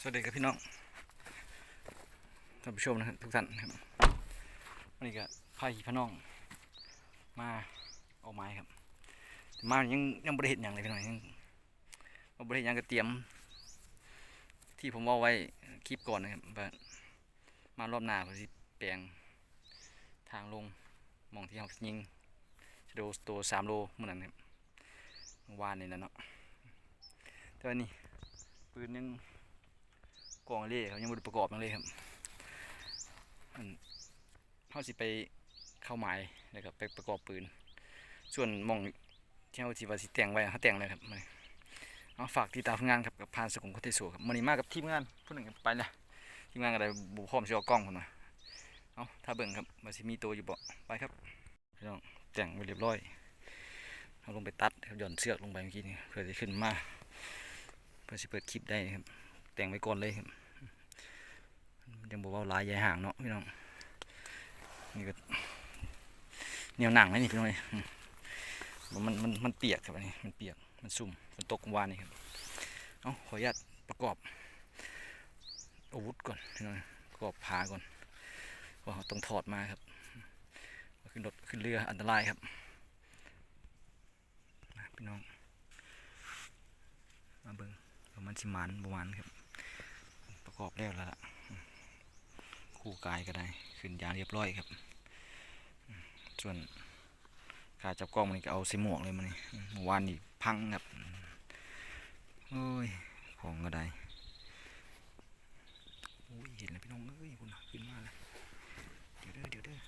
สวัสดีครับพี่น้องท่านผู้ชมนะครับทุกท่านครับวันนี้ก็พาพี่พี่น้องมาเอาไม้ครับแต่มายังยังบริเหตุอย่างเลยพี่น้องยังบ่บริเหตุอย่างก็เตรียม ที่ผมเอาไว้คลิปก่อนนะครับว่ามารอบหน้าผมจะแปลงทางลงมองที่เรายิงชโดตัวสามโลเมื่อนั้นครับเมื่อวานนี่นะเนาะแต่วันนี้ปืนยัง กองเล่ครับยังไม่ได้ประกอบยังเลยครับเขาสิไปเข้าหมายแล้วก็ไปประกอบปืน ส่วนมองที่เขาที่ว่าสิแต่งไว้เขาแต่งเลยครับมาเอาฝากติดตามงานครับกับพานสกุลโคเทโซครับมันนี้มากกับทีมงานผู้หนึ่งครับไปละทีมงานอะไรบุพร้อมสิอกล้องคนมาเอาถ้าเบิ่งครับมาสิมีตัวอยู่บ่ไปครับพี่น้องแต่งไว้เรียบร้อยเอาลงไปตัดหย่อนเสือกลงไปเมื่อกี้นี่เพื่อจะขึ้นมาเพื่อสิเปิดคลิปได้ครับ แต่งไว้ก่อนเลยครับยังบอกว่าลายใหญ่ห่างเนาะพี่น้องนี่ก็เหนียวหนังเลยนี่พี่น้องเลยมันมันมันเปียกครับอันนี้มันเปียกมันสุ่มฝนตกวานนี่ครับเอาขออนุญาตประกอบอาวุธก่อนพี่น้องประกอบผาก่อนเพราะเราต้องถอดมาครับขึ้นรถขึ้นเรืออันตรายครับพี่น้องมาเบิ่งประมาณสิมันประมาณครับ กอบแล้วแล้วล่ะ คู่กายก็ได้ ขึ้นยางเรียบร้อยครับ ส่วนการจับกล้องมันก็เอาใส่หมวกเลยมันนี่อืมเมื่อวานนี่พังครับ โอ้ย ของก็ได้โอ้ยเห็นแล้วพี่น้องเอ้ยคุณน่ะขึ้นมาแล้วเดี๋ยวเด้อเดี๋ยวเด้อ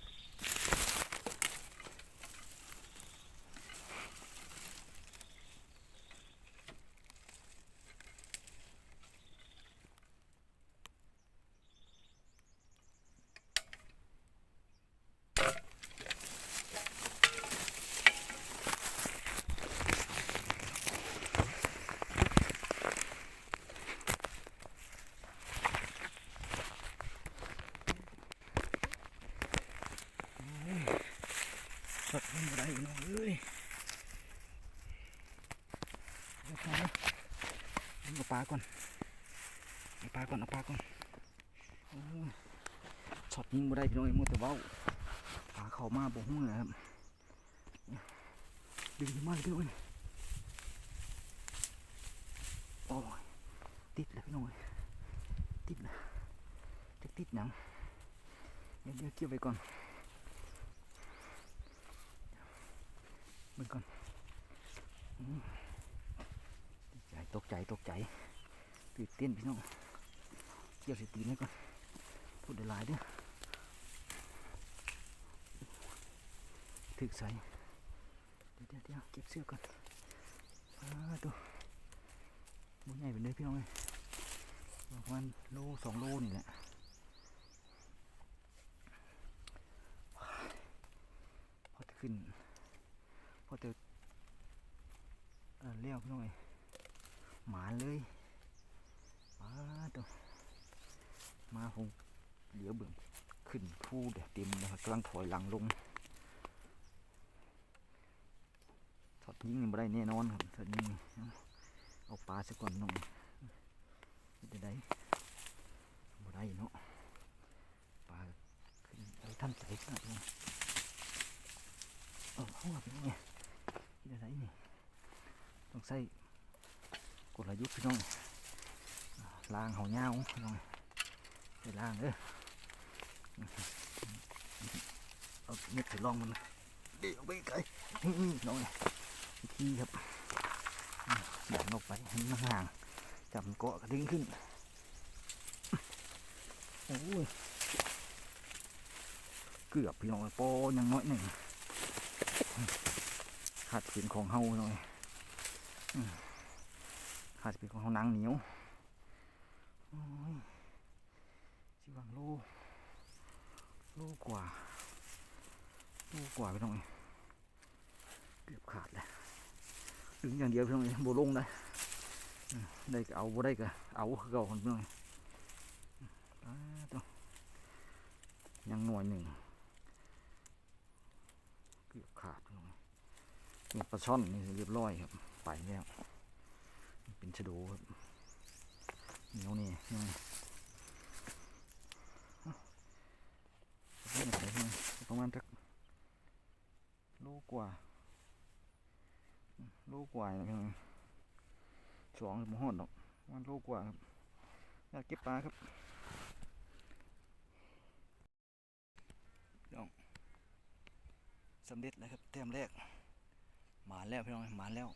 สดมันบ่ได้พี่น้องเอ้ยเอาปลาเอาปลาก่อนเอาปลาก่อนเอาปลาก่อนช็อตยิงบ่ได้พี่น้องเอ้ยมัวแต่ว้าปลาเข้ามาบ่ฮู้นะครับดึงมาเลยพี่น้องเอ้ยโอ้ยติดเลยพี่น้องเอ้ยติดนะจะติดหยังเดี๋ยวเดี๋ยวเกี่ยวไปก่อนมันก่อนใจตกใจตกใจ ตื่นเต้นพี่น้องเกี่ยวสตีนไว้ก่อนพูดได้หลายเด้อถึกใส่เดี๋ยวเดี๋ยวเดี๋ยวเก็บเสื้อก่อนอ่าตัวมันใหญ่ไปเลยพี่น้องเลยประมาณโลสองโลนี่แหละพอจะขึ้นพอจอเออเลี้ยวพี่น้องเอ้ยหมาเลย ตัวมาคงเหลียวเบิ่งขึ้นพูเดี๋ยวเต็มเลยครับกำลังถอยหลังลงถอดยิงนี่ได้แน่นอนครับถอดยิงนี่เอาปลาซะก่อนน้องจะได้บ่ได้เนาะปลาขึ้นเอาท่านใจขนาดนี้เอาเข้ามาพี่อยที่ไหนนี่ต้องใส่กลยุทธ์พี่น้อง ล้างเขาเงาพี่น้องไปล้างเด้อเอาเม็ดไปลองมันเดี๋ยวไปไกลน้องเอ้ยวิธีครับดันออกไปให้มันห่างจับเกาะกระดิ่งขึ้นโอ้ยเกือบพี่น้องเอ้ยโปยังน้อยหนึ่งขาดเป็นของเฮาหน่อยขาดเป็นของเฮานังเหนียวโอ้ยสิวังโลโลกว่าโลกว่าไปหน่อยเกือบขาดแล้วดึงอย่างเดียวพี่น้องเอ้โบลงได้ได้ก็เอาบ่ได้ก็เอาเก่าคนพี่น้องเอ้ยอ่าตัวยังหน่วยหนึ่งเกือบขาดพี่น้องเอ้ยนี่ปลาช่อนนี่เรียบร้อยครับ ไปแล้ว เป็นชะโดครับเหนียวยวนี่ยังเอ้าเอาไปไหนเนี่ยประมาณสักโลกว่าโลกว่าเนี่ยพี่องสองหรือบ่ฮอดอกมันโลกว่าครับอยากเก็บปลาครับพี่น้องสำเร็จแล้วครับแต้มแรกหมาแล้วพี่น้องหมาแล้ว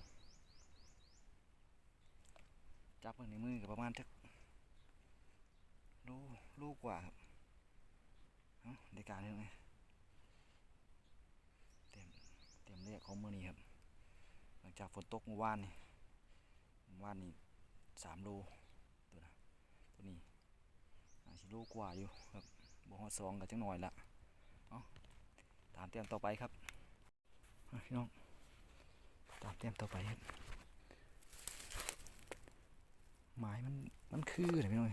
จับเบิ่งในมือกับประมาณสักลโลกว่าครับเอ้าในการนี้ไงเต็มเต็มเรียกของมือนี้ครับ หลังจากฝนตกเมื่อวานนี่เมื่อวานนี่สามโลตัวนะตัวนี้อาชิโลกว่าอยู่ครับบวกสองกับจังหน่อยละเอาตามเตรียมต่อไปครับพี่น้องตามเตรียมต่อไปครับไม้มันมันคืออะไรพี่น้อง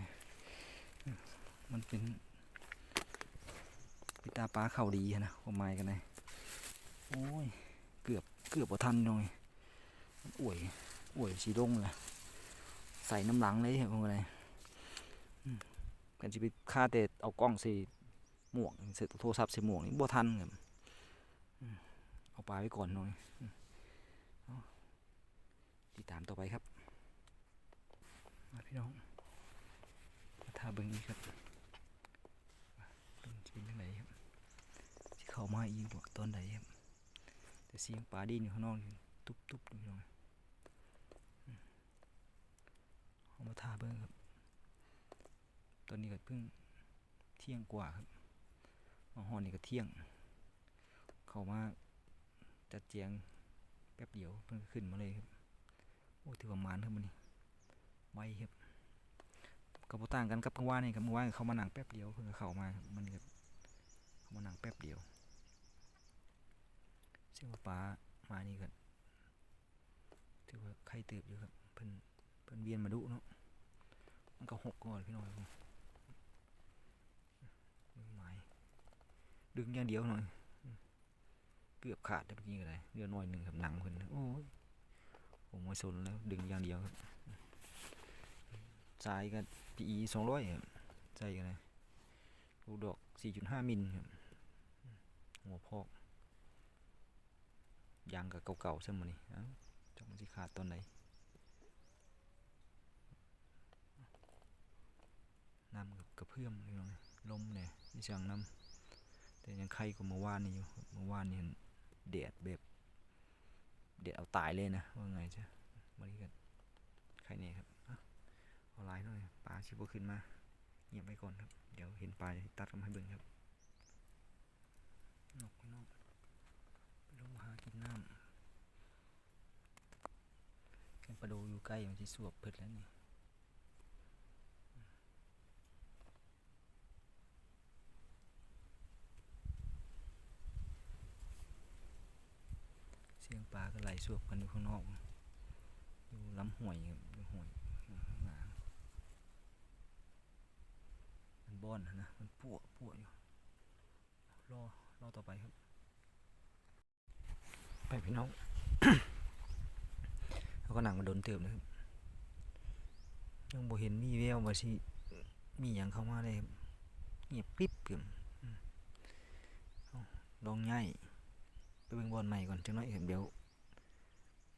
มันเป็นปิตาปลาเข่าดีอะนะความหมายกันเลยโอ้ยเกือบเกือบบ่ทันน้อย อวยอวยสีดงเลยใส่น้ำหลังเลยเห็นพวกอะไรกันจะไปฆ่าแต่เอากล้องใส่หมวกใส่โทรศัพท์ใส่หมวกนี่บ่ทันครับเอาปลาไว้ก่อนหน่อยติดตามต่อไปครับมาพี่น้องมาทาเบิ่งอีกครับเบิ่งจะเป็นยังไงครับสิเข้ามาอีกบ่ตอนใดครับแต่เสียงปลาดินอยู่ข้างนอก ตุ๊บตุ๊บอยู่พี่น้องอืม เอามาทาเบิ่งครับ ตอนนี้ก็เพิ่งเที่ยงกว่าครับมาหอนนี่ก็เที่ยง เข้ามาจัดเจียงแป๊บเดียวเพิ่งขึ้นมาเลยครับ โอ้ถือว่ามานครับมันนี่ไวครับก็บ่ต่างกันกับเมื่อวานนี่ครับเมื่อวานเขามาหนังแป๊บเดียวเพิ่งเข้ามามันก็เขามานั่งแป๊บเดียวซึ่งว่าป้ามานี่ก็ถือว่าใครติบอยู่ครับเพิ่น เพิ่นเวียนมาดุเนาะมันก็หกก่อนพี่น้องครับมือไม้ดึงอย่างเดียวหน่อย เกือบขาดแต่เมื่อกี้ก็ได้เรือน้อยหนึ่งครับหนังเพิ่นโอ้ยผมไม่สนแล้ว ดึงอย่างเดียวครับสายกัน PE สองร้อยครับใส่กันเลยลูกดอกสี่จุดห้ามิลครับหัวพอกยางกับเก่าๆใช่ไหมนี่จักมันสิขาดตอนไหน น้ำกับกระเพื่อมเลยน้องลมเนี่ยนี่ช่างน้ำแต่ยังไข่กว่าเมื่อวานนี่อยู่เมื่อวานนี่เห็นแดดแบบแดดเอาตายเลยนะว่าไงจ้ะวันนี้ก็ไข่เนี่ยครับเอาไลน์หน่อยปลาชิบขึ้นมาเงียบไว้ก่อนครับ เดี๋ยวเห็นปลาจะตัดมาให้เบิ่งครับนกนกลงหากินน้ำแกงปลาดูอยู่ใกล้มันจะสวบเพิดแล้วนี่เสียง ปลาก็ไหลสวบกันอยู่ข้างนอกอยู่ลำห้วยครับอยู่ห้วยข้างหนามันบอนนะมันปวปวอยู่รอรอต่อไปครับ ไปพี่น้องเขาก็หนังมาโดนเติมเลยครับยังบ่เห็นมีแววว่าสิมีหยังเข้ามาเลยเงียบกริบเกือบอืมลองง่ายไปเบิ่งบอลใหม่ก่อนจังน้อยเดี๋ยว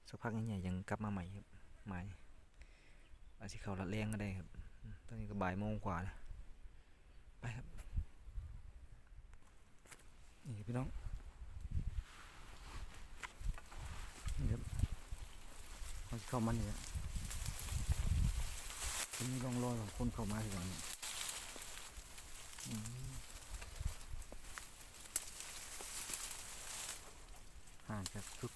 สักพักใหญ่ๆยังกลับมาใหม่ครับหมายอาจสิเขาละแรงก็ได้ครับ ตอนนี้ก็บ่ายโมงกว่าแล้วไปครับ นี่พี่น้อง นี่ครับเขาเข้ามาเนี่ยทีนี้ลองรอยของคนเข้ามาทีก่อนห่างจากทุก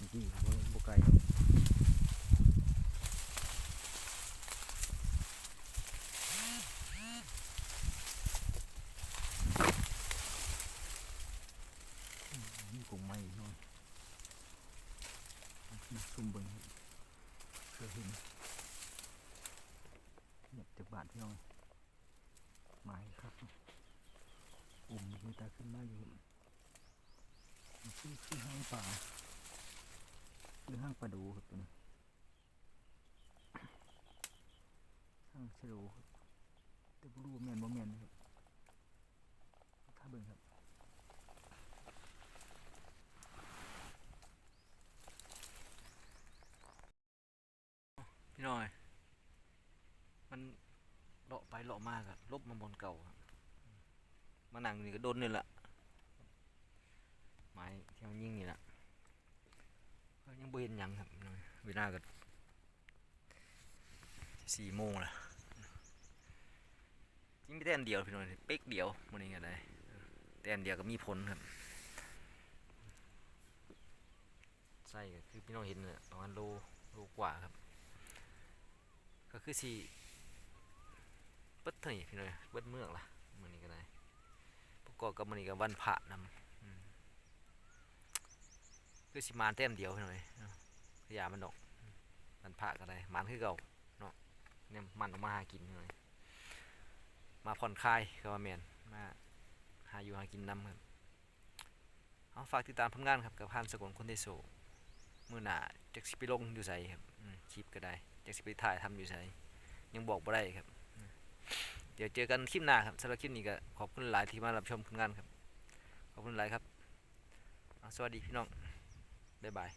ที่บ่ไกลนี่กงไม้น้อยมาซุ่มเบิ่งเพื่อเห็นเงียบจากบาทพี่น้องไม้ครับอุ่มมีตาขึ้นมาอยู่นี่คือคือห้างป่า คือห้างปลาดูครับตัวนี้สโลครับแต่บรูแมนบ่แมนครับถ้าเบิ่งครับพี่น้อย มันเลาะไปเลาะมากอะลบมาบนเก่าครับมานั่งนี่ก็โดนนี่แหละไม้ที่เขายิงนี่แหละ บ่เห็นยังครับ เวลาก็สี่โมงละจริงไม่แต่อันเดียวพี่น้อยเป๊กเดียวมันนี้ก็ได้แต่อันเดียวก็มีผลครับใส่ก็คือพี่น้องเห็นน่ะประมาณโลโลกว่าครับ ก็คือสี่เบิดเท่านี้พี่น้อยเบิดเมืองล่ะมื้อนี้ก็ได้ประกอบกับมื้อนี้ก็วันพระนำ คือสิมาแต้มเดียวพี่น้อยเนาะขยามันดอกมันพระก็ได้มานคือเก่าเนาะเนี่ยมันออกมาหากินพี่น้อยมาผ่อนคลายก็ว่าแม่นมาหาอยู่หากินนำครับเอาฝากติดตามผลงานครับกับพันสกุลคนเทโซมือหน้าจักสิไปลงอยู่ไสครับคลิปก็ได้จักสิไปถ่ายทำอยู่ไสยังบอกบ่ได้ครับ เดี๋ยวเจอกันคลิปหน้าครับสำหรับคลิปนี้ก็ขอบคุณหลายที่มารับชมผลงานครับ ขอบคุณหลายครับ สวัสดีพี่น้อง บ๊ายบาย